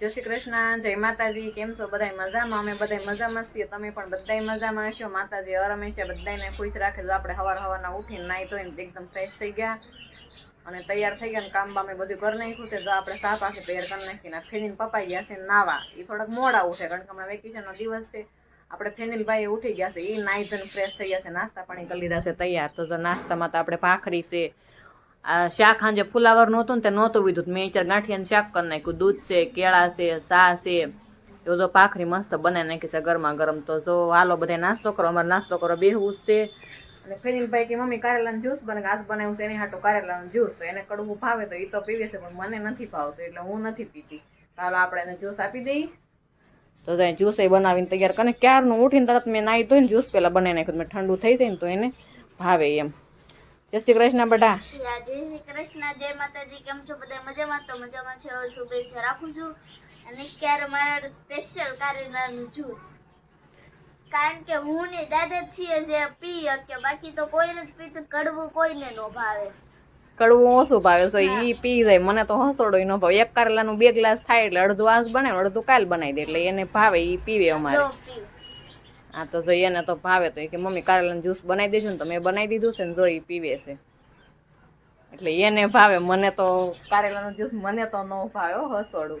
જય શ્રી કૃષ્ણ, જય માતાજી, કેમ છો? બધાય મજામાં? અમે બધાય મજામાં છીએ. તમે પણ બધાય મજામાં હશો? માતાજી હર હંમેશા બધાયને ખુશ રાખે. જો આપણે હવાર હવારના ઉઠીને નાહી ધોઈને એકદમ ફ્રેશ થઈ ગયા. અને તૈયાર થઈ ગયા ને કામ બામે બધું કરી નાખ્યું છે. જો આપણે ચા પાસે તૈયાર કરી નાખીને ફેનીને પપાઈ ગયા છે નાવા. એ થોડાક મોડા ઉઠે કારણ કે હમણાં વેકેશનનો દિવસ છે. આપણે ફેનિલભાઈ ઉઠી ગયા છે. એ નાહી ધોઈને ફ્રેશ થઈ ગયા છે. નાસ્તા પાણી કરી લીધા છે. તૈયાર. તો નાસ્તામાં તો આપણે ભાખરી છે આ શાક સાંજે ફુલાવર નહોતું ને તે નહોતું પીધું મેં ચાર ગાંઠિયાનું શાક કરી નાખ્યું. દૂધ છે કેળા છે સા છે. એ બધો પાખરી મસ્ત બનાવી નાખી છે ગરમા ગરમ. તો જો હાલો બધા નાસ્તો કરો. અમારે નાસ્તો કરો. બેહવું છે. અને ફેનિલભાઈ કે મમ્મી કારેલાનું જ્યુસ બને આજ બનાવ્યું છે. એની હાટું કારેલાનું જ્યુસ. તો એને કડવું ભાવે તો એ તો પીવે છે પણ મને નથી ભાવતું. એટલે હું નથી પીતી. હાલો આપણે એને જ્યુસ આપી દઈએ તો ત્યાં જ્યુસ એ બનાવીને તૈયાર કરીને ક્યારનું ઉઠીને તરત મેં નાહી ધોઈને જ્યુસ પહેલાં બનાવી નાખ્યું. મેં ઠંડુ થઈ જાય ને તો એને ભાવે એમ. જય શ્રી કૃષ્ણ બધા જય શ્રી કૃષ્ણ જય માતાજી કેમ છો બધા? મજામાં? તો મજામાં છે? શુભેચ્છા રાખું છું. અને ક્યારે મારા સ્પેશિયલ કારેલાનું જ્યુસ કારણ કે હું ને દાદા જ છીએ જે પી કે બાકી તો કોઈને જ પીતું કડવું કોઈને ન ભાવે. કડવું ઓછું ભાવે તો એ પી જાય. મને તો હસોડો ન ભાવે. એક કારેલાનું બે ગ્લાસ થાય એટલે અડધું આસ બને અડધું કાલ બનાવી દે એટલે એને ભાવે એ પીવે અમારે. હા તો જો એને તો ભાવે તો એ કે મમ્મી કારેલાનું જ્યુસ બનાવી દેજો ને તો મેં બનાવી દીધું છે ને જો પીવે છે. એટલે એને ભાવે. મને તો કારેલાનું જ્યુસ મને તો ન ભાવે હસોડું.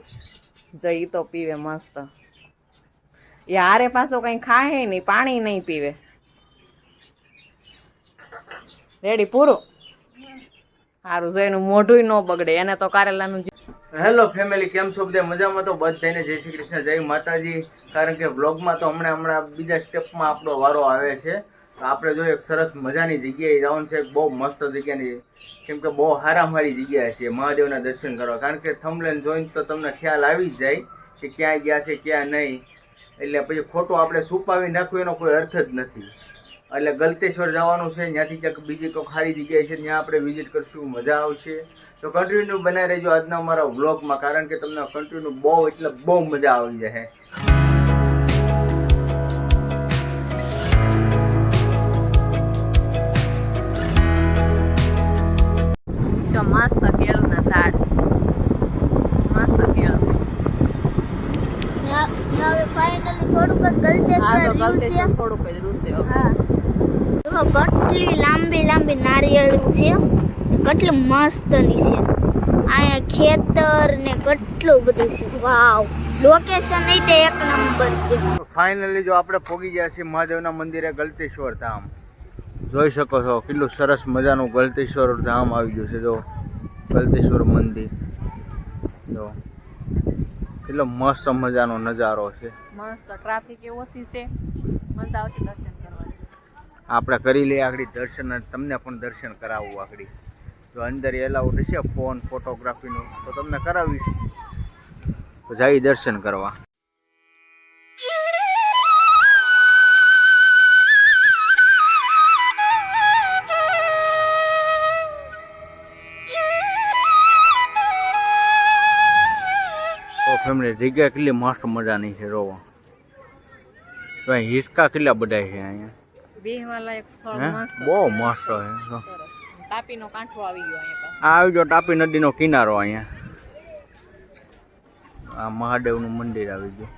જો તો પીવે મસ્ત. એ હારે પાછો કઈ ખાય નહીં પાણી નહીં પીવે. રેડી પૂરું? સારું જો એનું મોઢું ન બગડે. એને તો કારેલાનું જ્યુસ હેલો ફેમિલી કેમ છો બધા? મજામાં તો બધાને જય શ્રી કૃષ્ણ, જય માતાજી. કારણ કે બ્લોગમાં તો હમણાં હમણાં બીજા સ્ટેપમાં આપણો વારો આવે છે. તો આપણે જો એક સરસ મજાની જગ્યાએ જવાનું છે. બહુ મસ્ત જગ્યાની. કેમ કે બહુ હારામારી જગ્યા છે. મહાદેવના દર્શન કરવા. કારણ કે થમલેન જોઈને તો તમને ખ્યાલ આવી જ જાય કે ક્યાં ગયા છે, ક્યાં નહીં. એટલે પછી ખોટું આપણે છુપાવી નાખવું એનો કોઈ અર્થ જ નથી. એટલે ગલતેશ્વર જવાનું છે ત્યાંથી ક્યાંક બીજી કોઈ ખાલી જગ્યાએ છે ત્યાં આપણે વિઝિટ કરશું મજા આવશે. તો કન્ટિન્યુ બનાવી રહેજો આજના અમારા વ્લોગમાં કારણ કે તમને કન્ટિન્યુ બહુ એટલે બહુ મજા આવી જશે જો મસ્ત કેળના ઝાડ મસ્ત કેળ છે હવે ફાઇનલી થોડુંક જ ગલતેશ્વર રહ્યું છે. થોડુંક જ રૂસે હા. જો કેટલી લાંબી લાંબી નારિયેળ છે? કેટલી મસ્તની છે. અહીંયા ખેતર ને કેટલું બધું છે. વાવ. લોકેશન નહીં તે એક નંબર છે. ફાઇનલી જો આપણે પહોંચી ગયા છીએ મહાદેવના મંદિરે ગલતેશ્વર ધામ. જોઈ શકો છો કેટલું સરસ મજાનું ગલતેશ્વર ધામ આવી ગયું છે. જો ગલતેશ્વર મંદિર. જો કેટલો મસ્ત મજાનો નજારો છે. મસ્ત ટ્રાફિક એ ઓછી છે. મજા આવશે દર્શન આપણે કરી લઈએ આગળ દર્શન તમને પણ દર્શન કરાવવું આગળ. જો અંદર એલાઉડ છે ફોન ફોટોગ્રાફીનું તો તમને કરાવીશ. તો જઈ દર્શન કરવા. તો ફેમિલી જગ્યા કેટલી મસ્ત મજાની છે રોવા તો હિંચકા કેટલા બધા છે અહીંયા? બેહવા લાયક સ્થળ મસ્ત બહુ મસ્ત છે તાપીનો કાંઠો આવી ગયો અહીંયા આ આવી ગયો તાપી નદીનો કિનારો અહીંયા. આ મહાદેવનું મંદિર આવી ગયું.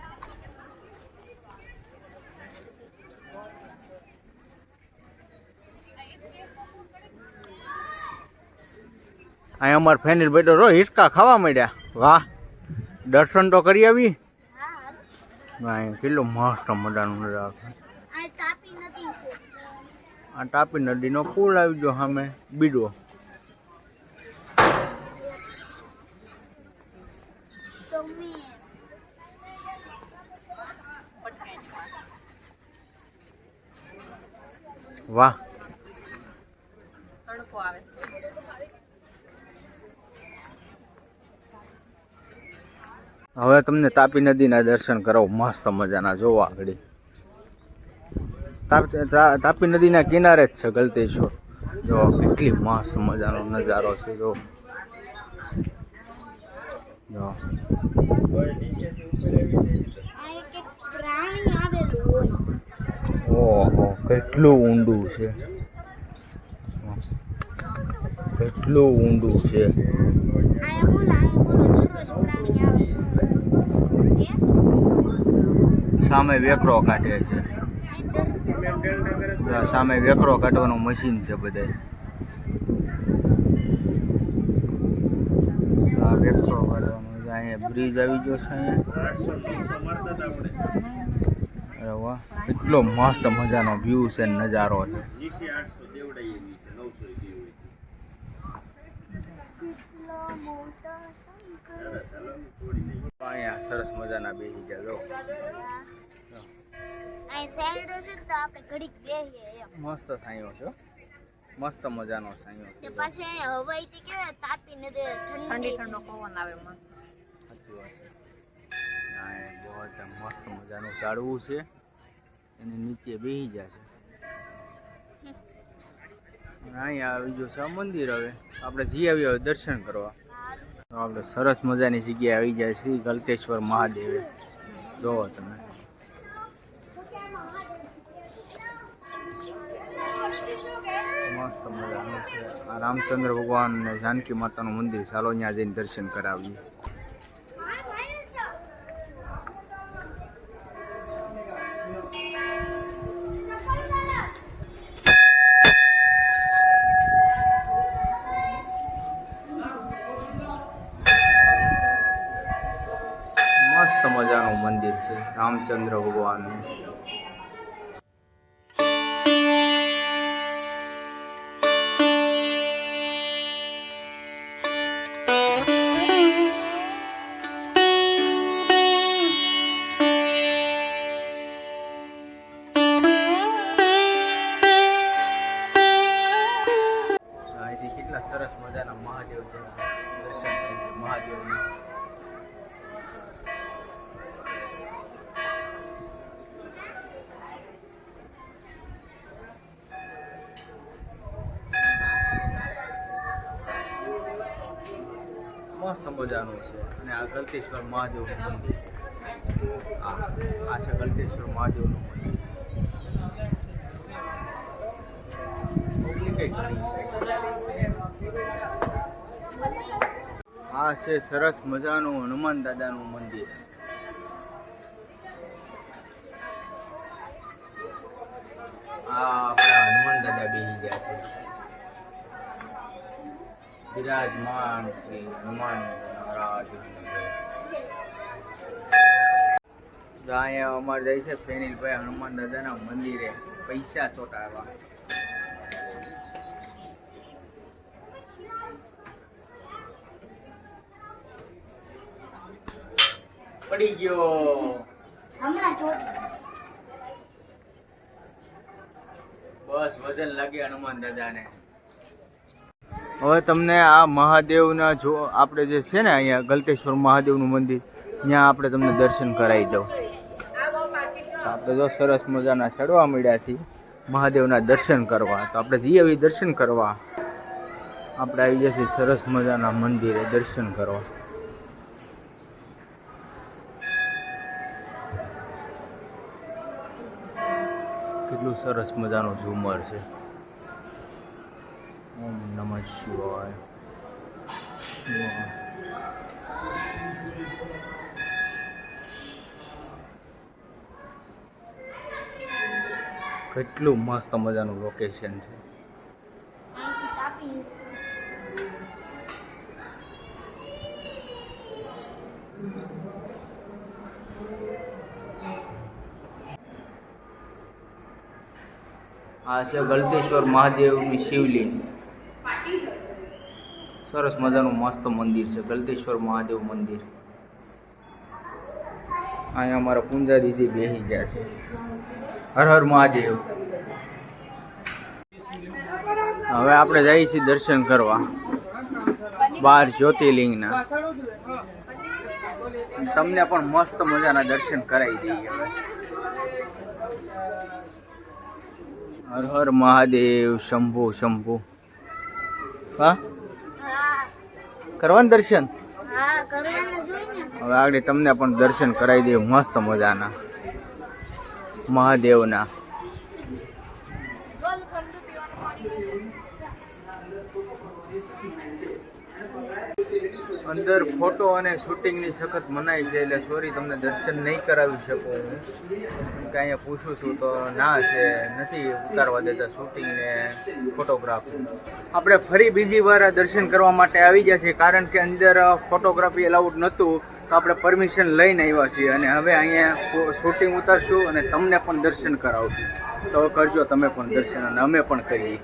અહીંયા અમારે ફેનિલ બેઠો રો હિસકા ખાવા માંડ્યા. વાહ દર્શન તો કરી આવી. કેટલો મસ્ત મજાનું નજારો આ તાપી નદીનો પુલ આવી ગયો સામે બીજો. વાહ. હવે તમને તાપી નદીના દર્શન કરાવું મસ્ત મજાના. જોવા આગળ. તાપ- નદીના કિનારે જ છે ગલતેશ્વર. જો, કેટલી મસ્ત મજાનો નજારો છે, જો. જો. ઓહો, કેટલું ઊંડું છે. કેટલું ઊંડું છે. સામે વેકરો કાઢે છે. સામે વેકરો કાઢવાનું મશીન છે બધા વેકરો કાઢવાનું અહીંયા બ્રિજ આવી ગયો છે અહીંયા. અરે વાહ એટલો મસ્ત મજાનો વ્યૂ છે નજારો છે. અહીંયા સરસ મજાના બેસી ગયા અહીં સાઈડ છે તો આપણે ઘડીક બેસીએ એમ. મસ્ત છાંયો છો મસ્ત મજાનો સાંયો ને પાછી અહીંયા હવાઈથી કેવાય તાપી ને ઠંડી ઠંડી ઠંડો પવન આવે મસ્ત સાચી વાત છે. એ બહુ મસ્ત મજાનું ઝાડવું છે. એની નીચે બેસી જશે અહીંયા આવી ગયું છે મંદિર હવે. આપણે જઈ આવીએ હવે દર્શન કરવા. તો આપણે સરસ મજાની જગ્યાએ આવી જાય શ્રી ગલતેશ્વર મહાદેવે. જોવો તમે મસ્ત મજાનું છે આ રામચંદ્ર ભગવાન અને જાનકી માતાનું મંદિર ચાલો ત્યાં જઈને દર્શન કરાવીએ. મસ્ત મજાનું મંદિર છે, રામચંદ્ર ભગવાનનું. અહીંથી સરસ મજાના મહાદેવ દર્શન થાય છે, મહાદેવના. મસ્ત મજાનું છે. અને આ ગલતેશ્વર મહાદેવનું મંદિર. આ છે ગલતેશ્વર મહાદેવનું મંદિર. ઓગણી કઈ ઘણી છે. આ છે સરસ મજાનું હનુમાન દાદાનું મંદિર. હનુમાન દાદા બેસી ગયા છે. બિરાજમાન શ્રી હનુમાન મહારાજ. અહીંયા અમારે જાય છે ફેનિલભાઈ હનુમાન દાદાના મંદિરે પૈસા ચોટાડવા. પડી ગયો. હમણાં ચોટ બસ વજન લાગે હનુમાન દાદાને. હવે તમને આ મહાદેવના જો આપણે જે છે ને અહીંયા ગલતેશ્વર મહાદેવનું મંદિર ત્યાં આપણે તમને દર્શન કરાવી દઉં. આપણે જો સરસ મજાના ચડવા મળ્યા છીએ મહાદેવના દર્શન કરવા. તો આપણે જઈએ આવી દર્શન કરવા. આપણે આવી જશે સરસ મજાના મંદિરે દર્શન કરવા. કેટલું સરસ મજાનું ઝુમર છે. ઓમ નમ શિવાય. કેટલું મસ્ત મજાનું લોકેશન છે. આ છે ગલતેશ્વર મહાદેવની શિવલિંગ. સરસ મજાનું મસ્ત મંદિર છે, ગલતેશ્વર મહાદેવ મંદિર. અહીંયા અમારા પૂંજારીજી બેસી ગયા છે. હર હર મહાદેવ. હવે આપણે જઈએ છીએ દર્શન કરવા. બાર જ્યોતિર્લિંગના. તમને પણ મસ્ત મજાના દર્શન કરાવી દઈએ. હર હર મહાદેવ, શંભુ શંભુ. હા? કરવાનું દર્શન? હવે આગળ તમને પણ દર્શન કરાવી દઈએ મસ્ત મજાના. મહાદેવના. અંદર ફોટો અને શૂટિંગની સખત મનાઈ છે એટલે સોરી તમને દર્શન નહીં કરાવી શકું હું. કે અહીંયા પૂછું છું તો ના છે, નથી ઉતારવા દેતા શૂટિંગ ને ફોટોગ્રાફી. આપણે ફરી બીજી વાર દર્શન કરવા માટે આવી ગયા છીએ કારણ કે અંદર ફોટોગ્રાફી એલાઉડ નહોતું, તો આપણે પરમિશન લઈને આવ્યા છીએ અને હવે અહીંયા શૂટિંગ ઉતારશું અને તમને પણ દર્શન કરાવશું. તો કરજો તમે પણ દર્શન અને અમે પણ કરીએ.